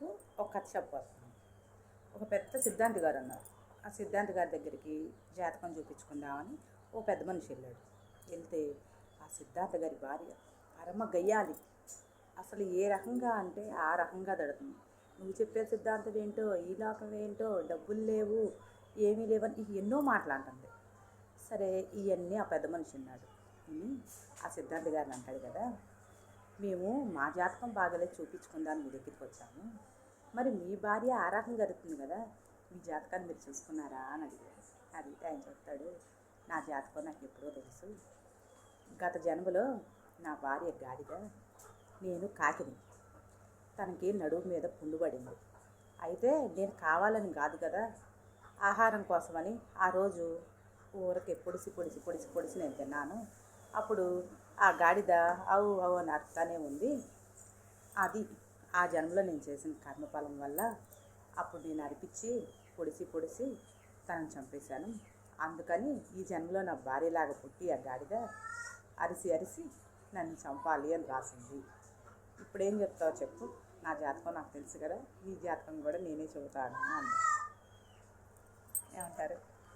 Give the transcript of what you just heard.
మీకు ఒక కథ చెప్పబోతున్నాను ఒక పెద్ద సిద్ధాంతి గారు ఉన్నారు ఆ సిద్ధాంతి గారి దగ్గరికి జాతకం చూపించుకుందామని ఓ పెద్ద మనిషి వెళ్ళాడు. వెళ్తే ఆ సిద్ధాంత గారి భార్య పరమ గయ్యాలి అసలు ఏ రకంగా అంటే ఆ రకంగా దడుతుంది నువ్వు చెప్పే సిద్ధాంతం ఏంటో ఈ లోకం ఏంటో డబ్బులు లేవు ఏమీ లేవని ఇక ఎన్నో మాట్లాడుతుంది సరే ఇవన్నీ ఆ పెద్ద మనిషి ఉన్నాడు ఆ సిద్ధాంత గారిని అంటాడు కదా మేము మా జాతకం బాగాలే చూపించుకుందాం మీ దగ్గరికి వచ్చాము. మరి మీ భార్య ఆ రకం జరుగుతుంది కదా మీ జాతకాన్ని మీరు చూసుకున్నారా అని అడిగారు అడిగితే ఆయన చెప్తాడు నా జాతకం నాకు ఎప్పుడో తెలుసు. గత జన్మలో నా భార్య గాడిద నేను కాకిని. తనకి నడుము మీద పుండు పడింది. అయితే నేను కావాలని కాదు కదా ఆహారం కోసమని ఆ రోజు ఊరకి పొడిసి పొడిసి పొడిసి పొడిసి నేను తిన్నాను. అప్పుడు ఆ గాడిద అవు అవు అని అరుతానే ఉంది. అది ఆ జన్మలో నేను చేసిన కర్మఫలం వల్ల అప్పుడు నేను అరిపించి పొడిసి పొడిసి తనను చంపేశాను. అందుకని ఈ జన్మలో నా భార్యలాగా పుట్టి ఆ గాడిద అరిసి అరిసి నన్ను చంపాలి అని రాసింది. ఇప్పుడేం చెప్తావు చెప్పు. నా జాతకం నాకు తెలుసు కదా. నీ జాతకం కూడా నేనే చెబుతాను అన్న ఏమంటారు?